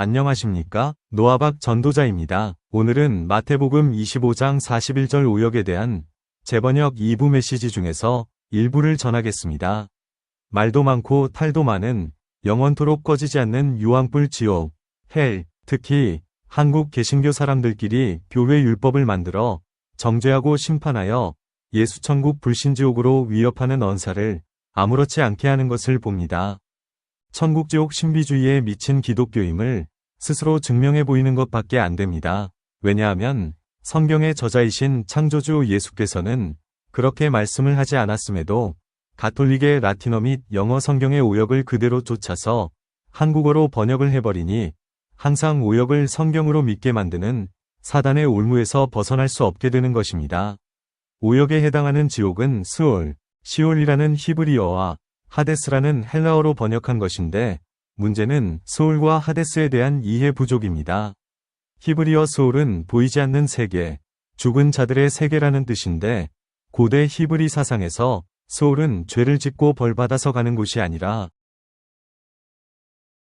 안녕하십니까? 노아박 전도자입니다. 오늘은 마태복음 25장 41절 5역에 대한 재번역 2부 메시지 중에서 일부를 전하겠습니다. 말도 많고 탈도 많은 영원토록 꺼지지 않는 유황불 지옥, 헬, 특히 한국 개신교 사람들끼리 교회 율법을 만들어 정죄하고 심판하여 예수천국 불신지옥으로 위협하는 언사를 아무렇지 않게 하는 것을 봅니다. 천국지옥 신비주의에 미친 기독교임을 스스로 증명해 보이는 것밖에 안 됩니다. 왜냐하면 성경의 저자이신 창조주 예수께서는 그렇게 말씀을 하지 않았음에도 가톨릭의 라틴어 및 영어 성경의 오역을 그대로 쫓아서 한국어로 번역을 해버리니 항상 오역을 성경으로 믿게 만드는 사단의 올무에서 벗어날 수 없게 되는 것입니다. 오역에 해당하는 지옥은 스올, 시올이라는 히브리어와 하데스라는 헬라어로 번역한 것인데 문제는 스올과 하데스에 대한 이해 부족입니다. 히브리어 스올은 보이지 않는 세계, 죽은 자들의 세계라는 뜻인데 고대 히브리 사상에서 스올은 죄를 짓고 벌받아서 가는 곳이 아니라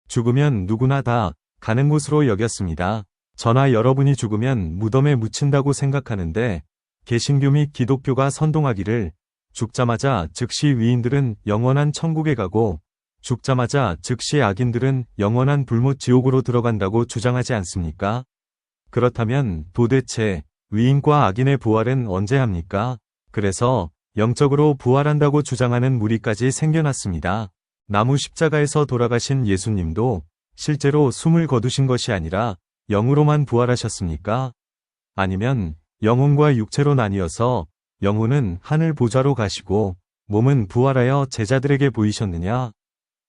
죽으면 누구나 다 가는 곳으로 여겼습니다. 저나 여러분이 죽으면 무덤에 묻힌다고 생각하는데 개신교 및 기독교가 선동하기를 죽자마자 즉시 위인들은 영원한 천국에 가고 죽자마자 즉시 악인들은 영원한 불못 지옥으로 들어간다고 주장하지 않습니까? 그렇다면 도대체 위인과 악인의 부활은 언제 합니까? 그래서 영적으로 부활한다고 주장하는 무리까지 생겨났습니다. 나무 십자가에서 돌아가신 예수님도 실제로 숨을 거두신 것이 아니라 영으로만 부활하셨습니까? 아니면 영혼과 육체로 나뉘어서 영혼은 하늘 보좌로 가시고 몸은 부활하여 제자들에게 보이셨느냐?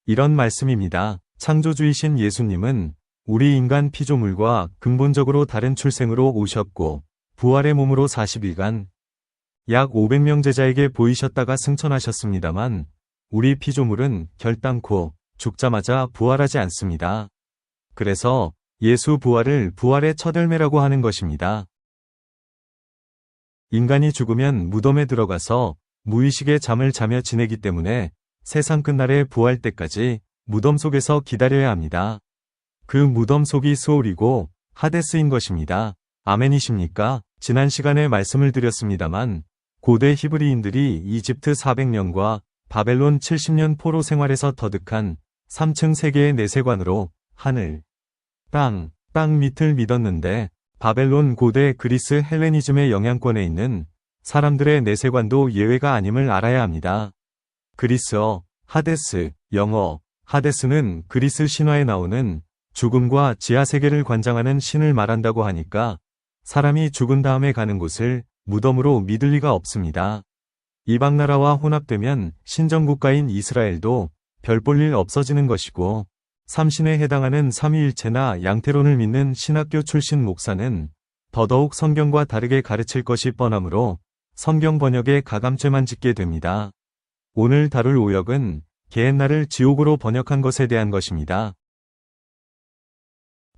이런 말씀입니다. 창조주이신 예수님은 우리 인간 피조물과 근본적으로 다른 출생으로 오셨고 부활의 몸으로 40일간 약 500명 제자에게 보이셨다가 승천하셨습니다만 우리 피조물은 결단코 죽자마자 부활하지 않습니다. 그래서 예수 부활을 부활의 첫 열매라고 하는 것입니다. 인간이 죽으면 무덤에 들어가서 무의식의 잠을 자며 지내기 때문에 세상 끝날에 부활 때까지 무덤 속에서 기다려야 합니다. 그 무덤 속이 수올이고 하데스인 것입니다. 아멘이십니까? 지난 시간에 말씀을 드렸습니다만 고대 히브리인들이 이집트 400년과 바벨론 70년 포로 생활에서 터득한 3층 세계의 내세관으로 하늘, 땅, 땅 밑을 믿었는데 바벨론 고대 그리스 헬레니즘의 영향권에 있는 사람들의 내세관도 예외가 아님을 알아야 합니다. 그리스어, 하데스, 영어, 하데스는 그리스 신화에 나오는 죽음과 지하세계를 관장하는 신을 말한다고 하니까 사람이 죽은 다음에 가는 곳을 무덤으로 믿을 리가 없습니다. 이방 나라와 혼합되면 신정국가인 이스라엘도 별 볼 일 없어지는 것이고 삼신에 해당하는 삼위일체나 양태론을 믿는 신학교 출신 목사는 더더욱 성경과 다르게 가르칠 것이 뻔하므로 성경 번역에 가감죄만 짓게 됩니다. 오늘 다룰 오역은 게헨나를 지옥으로 번역한 것에 대한 것입니다.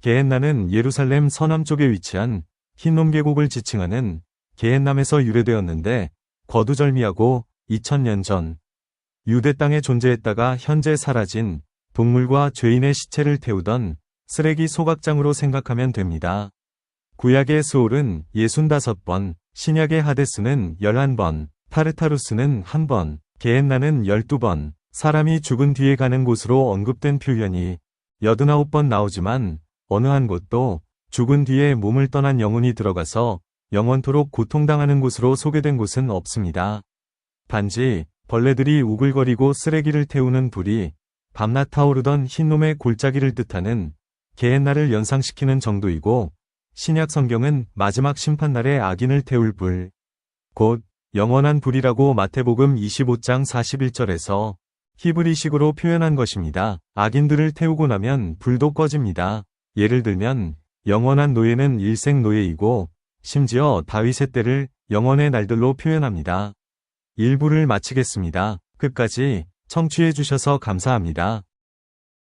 게헨나는 예루살렘 서남쪽에 위치한 흰놈 계곡을 지칭하는 게헨남에서 유래되었는데 거두절미하고 2000년 전 유대 땅에 존재했다가 현재 사라진 동물과 죄인의 시체를 태우던 쓰레기 소각장으로 생각하면 됩니다. 구약의 스올은 65번, 신약의 하데스는 11번, 타르타루스는 1번, 게엔나는 12번, 사람이 죽은 뒤에 가는 곳으로 언급된 표현이 89번 나오지만 어느 한 곳도 죽은 뒤에 몸을 떠난 영혼이 들어가서 영원토록 고통당하는 곳으로 소개된 곳은 없습니다. 단지 벌레들이 우글거리고 쓰레기를 태우는 불이 밤낮 타오르던 흰놈의 골짜기를 뜻하는 개옛날을 연상시키는 정도이고 신약 성경은 마지막 심판날에 악인을 태울 불, 곧 영원한 불이라고 마태복음 25장 41절에서 히브리식으로 표현한 것입니다. 악인들을 태우고 나면 불도 꺼집니다. 예를 들면 영원한 노예는 일생 노예이고 심지어 다윗의 때를 영원의 날들로 표현합니다. 일부를 마치겠습니다. 끝까지 청취해 주셔서 감사합니다.